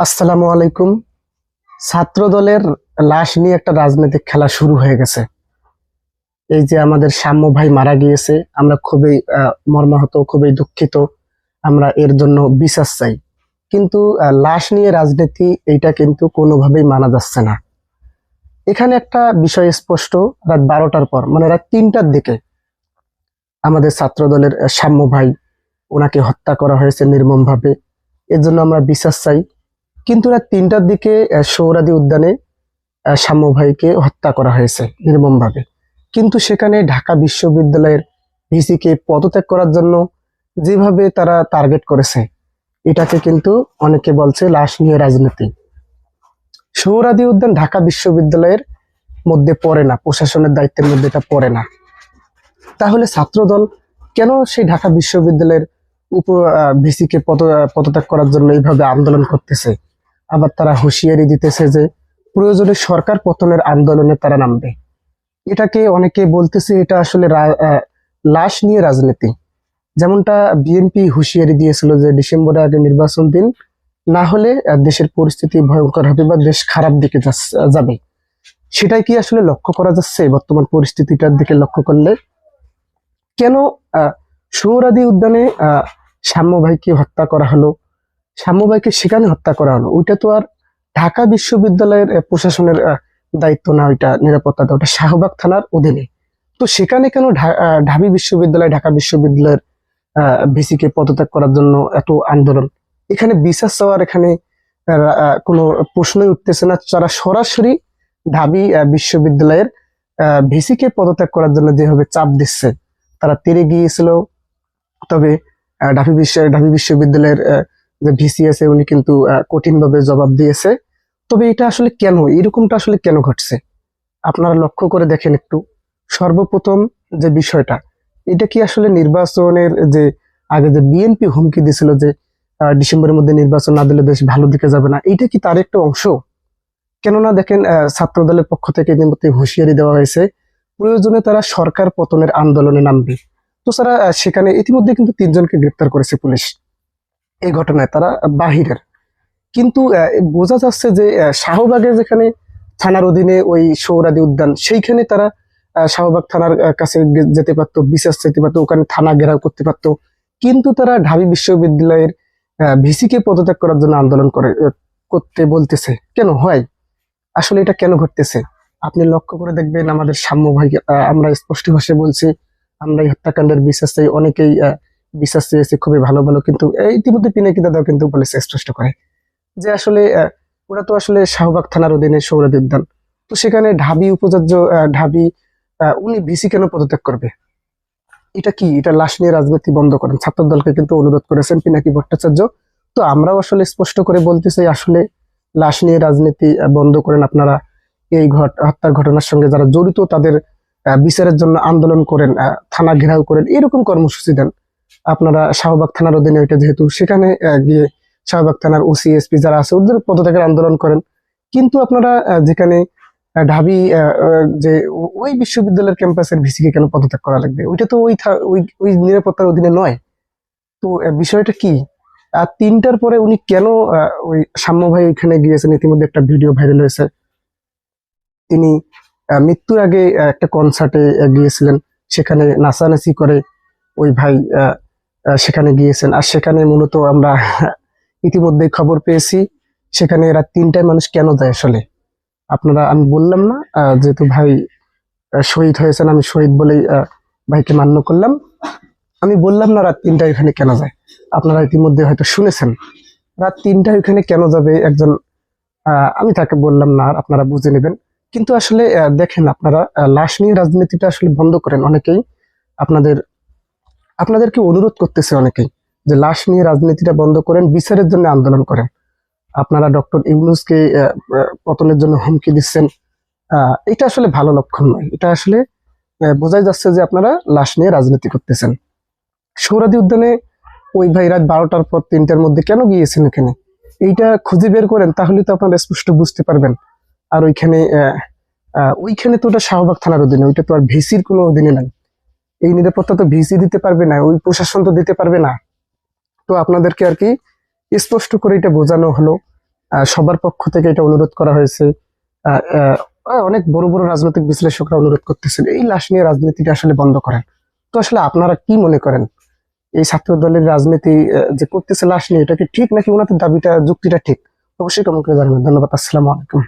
আসসালামু আলাইকুম। ছাত্র দলের লাশ নিয়ে একটা রাজনৈতিক খেলা শুরু হয়ে গেছে। এই যে আমাদের সাম্য ভাই মারা গিয়েছে, আমরা খুবই মর্মাহত, খুবই দুঃখিত। আমরা এর জন্য বিশ্বাস চাই। কিন্তু লাশ নিয়ে রাজনীতি এইটা কিন্তু কোনোভাবেই মানা যাচ্ছে না। এখানে একটা বিষয় স্পষ্ট, রাত বারোটার পর মানে রাত তিনটার দিকে আমাদের ছাত্র দলের সাম্য ভাই ওনাকে হত্যা করা হয়েছে নির্মমভাবে। এর জন্য আমরা বিশ্বাস চাই। কিন্তু রাত তিনটার দিকে সৌরাদি উদ্যানে সাম্য ভাইকে হত্যা করা হয়েছে নির্মমভাবে। কিন্তু সেখানে ঢাকা বিশ্ববিদ্যালয়ের ভিসিকে পদত্যাগ করার জন্য যেভাবে তারা টার্গেট করেছে, এটাকে কিন্তু অনেকে বলছে লাশ নিয়ে রাজনীতি। সৌরাদি উদ্যান ঢাকা বিশ্ববিদ্যালয়ের মধ্যে পড়ে না, প্রশাসনের দায়িত্বের মধ্যে এটা পড়ে না। তাহলে ছাত্রদল কেন সেই ঢাকা বিশ্ববিদ্যালয়ের উপ ভিসিকে পদ, পদত্যাগ করার জন্য এইভাবে আন্দোলন করতেছে? আবার তারা হুঁশিয়ারি দিতেছে যে প্রয়োজনে সরকার পতনের আন্দোলনে তারা নামবে। এটাকে অনেকে বলতেছে এটা আসলে লাশ নিয়ে রাজনীতি। যেমনটা বিএনপি হুঁশিয়ারি দিয়েছিল যে ডিসেম্বরের আগে নির্বাচন দিন না হলে দেশের পরিস্থিতি ভয়ঙ্কর হবে বা দেশ খারাপ দিকে যাবে। সেটাই কি আসলে লক্ষ্য করা যাচ্ছে বর্তমান পরিস্থিতিটার দিকে লক্ষ্য করলে? কেন সৌরাদি উদ্যানে আহ, সাম্য ভাইকে হত্যা করা হলো? সাম্য ভাইকে সেখানে হত্যা করা হলো ওইটা তো আর ঢাকা বিশ্ববিদ্যালয়ের প্রশাসনের দায়িত্ব না, ওইটা নিরাপত্তা ওটা শাহবাগ থানার অধীনে। তো সেখানে কেন ঢাবি বিশ্ববিদ্যালয়, ঢাকা বিশ্ববিদ্যালয়ের ভিসিকে পদত্যাগ করার জন্য এত আন্দোলন? এখানে বিশ্বাস চাওয়ার এখানে কোনো প্রশ্নই উঠতেছে না। তারা সরাসরি ঢাবি বিশ্ববিদ্যালয়ের ভিসিকে পদত্যাগ করার জন্য যেভাবে চাপ দিচ্ছে, তারা তেরে গিয়েছিল। তবে ঢাবি বিশ্ব, ঢাবি বিশ্ববিদ্যালয়ের যে ভিসি আছে উনি কিন্তু কঠিনভাবে জবাব দিয়েছে। তবে এটা আসলে কেন? এরকমটা আসলে কেন ঘটছে? আপনারা লক্ষ্য করে দেখেন একটু। সর্বপ্রথম যে বিষয়টা, এটা কি আসলে নির্বাচনের যে, আগে যে বিএনপি হুমকি দিছিল যে ডিসেম্বরের মধ্যে নির্বাচন না দিলে দেশ ভালো দিকে যাবে না, এটা কি তার একটা অংশ? কেননা দেখেন ছাত্র দলের পক্ষ থেকে ইতিমধ্যে হুঁশিয়ারি দেওয়া হয়েছে, প্রয়োজনে তারা সরকার পতনের আন্দোলনে নামবে। তো তারা সেখানে ইতিমধ্যে কিন্তু তিনজনকে গ্রেপ্তার করেছে পুলিশ। এই ঘটনায় তারা বাহিরের। কিন্তু বোঝা যাচ্ছে যে শাহবাগের যেখানে থানার অধীনে ওই সৌরাদি উদ্যান সেইখানে তারা শাহবাগ থানার কাছে যেতে পারতো বিশেষ যেতে পারতো ওখানে থানা ঘেরাও করতে পারতো। কিন্তু তারা ঢাবি বিশ্ববিদ্যালয়ের ভিসিকে পদত্যাগ করার জন্য আন্দোলন করে করতে বলতেছে। কেন? হয়। আসলে এটা কেন ঘটতেছে? আপনি লক্ষ্য করে দেখবেন আমাদের সাম্য ভাই আমরা স্পষ্ট ভাষায় বলছি আমরা এই হত্যাকাণ্ডের বিশ্বাস অনেকেই আহ, বিশ্বাস চেয়েছে খুবই ভালো ভালো। কিন্তু ইতিমধ্যে পিনাকি দাদাও কিন্তু বলেছে স্পষ্ট করে যে আসলে ওরা তো আসলে শাহবাগ থানার অধীনে সৌরাদি উদ্যান তো সেখানে ঢাবি আহ, ঢাবি উনি ভিসি কেন পদত্যাগ করবে? এটা কি? এটা লাশ নিয়ে রাজনীতি বন্ধ করেন? ছাত্র দলকে কিন্তু অনুরোধ করেছেন পিনাকি ভট্টাচার্য। তো আমরাও আসলে স্পষ্ট করে বলতে চাই আসলে লাশ নিয়ে রাজনীতি বন্ধ করেন আপনারা। এই ঘট হত্যার ঘটনার সঙ্গে যারা জড়িত তাদের বিচারের জন্য আন্দোলন করেন থানা ঘেরাও করেন। এরকম কর্মসূচি দেন। আপনারা শাহবাগ থানার অধীনে ওইটা যেহেতু, সেখানে গিয়ে শাহবাগ থানার ওসি, এসপি যারা আছে, ওদের পদত্যাগের আন্দোলন করেন। কিন্তু আপনারা যেখানে ঢাবি যে ওই বিশ্ববিদ্যালয়ের ক্যাম্পাসের ভিসিকে কেন পদত্যাগ করা লাগবে? ওইটা তো ওই ওই নিরাপত্তার অধীনে নয়। তো বিষয়টা কি? আর তিনটার পরে উনি কেন ওই সাম্য ভাই ওইখানে গিয়েছেন? ইতিমধ্যে একটা ভিডিও ভাইরাল হয়েছে। তিনি মৃত্যুর আগে একটা কনসার্টে গিয়েছিলেন। সেখানে নাচানাচি করে ওই ভাই সেখানে গিয়েছেন। আর সেখানে মূলত আমরা ইতিমধ্যে খবর পেয়েছি, সেখানে রাত তিনটায় মানুষ কেন যায় আসলে? আপনারা, আমি বললাম না যেহেতু ভাই শহীদ হয়েছেন, আমি শহীদ বলেই ভাইকে মান্য করলাম। আমি বললাম না রাত তিনটায় ওখানে কেন যায়। আপনারা ইতিমধ্যে হয়তো শুনেছেন। রাত তিনটায় ওখানে কেন যাবে একজন আমি তাকে বললাম না আপনারা বুঝে নেবেন। কিন্তু আসলে দেখেন আপনারা লাশ নিয়ে রাজনীতিটা আসলে বন্ধ করেন অনেকেই। আপনাদের আপনাদেরকে অনুরোধ করতেছে অনেকেই যে লাশ নিয়ে রাজনীতিটা বন্ধ করেন, বিচারের জন্য আন্দোলন করেন। আপনারা ডক্টর ইউনুসকে পতনের জন্য হুমকি দিচ্ছেন। এটা আসলে ভালো লক্ষণ নয়। এটা আসলে বোঝাই যাচ্ছে যে আপনারা লাশ নিয়ে রাজনীতি করতেছেন। সৌরাদি উদ্যানে ওই ভাই রাত বারোটার পর তিনটার মধ্যে কেন গিয়েছেন এখানে? এইটা খুঁজে বের করেন, তাহলে তো আপনারা স্পষ্ট বুঝতে পারবেন। আর ওইখানে ওইখানে তো ওটা শাহবাগ থানার অধীনে, ওইটা তো আর ভিসির কোনো অধীনে নাই। এই নিরাপত্তা তো ভিসি দিতে পারবে না, ওই প্রশাসন তো দিতে পারবে না। তো আপনাদেরকে আর কি স্পষ্ট করে এটা বোঝানো হলো। সবার পক্ষ থেকে এটা অনুরোধ করা হয়েছে। অনেক বড় বড় রাজনৈতিক বিশ্লেষকরা অনুরোধ করতেছেন, এই লাশ নিয়ে রাজনীতিটা আসলে বন্ধ করেন। তো আসলে আপনারা কি মনে করেন? এই ছাত্র দলের রাজনীতি যে করতেছে লাশ নিয়ে, এটা কি ঠিক নাকি ওনাদের দাবিটা, যুক্তিটা ঠিক? অবশ্যই কমেন্ট করে জানাবেন। ধন্যবাদ, আসসালামু আলাইকুম।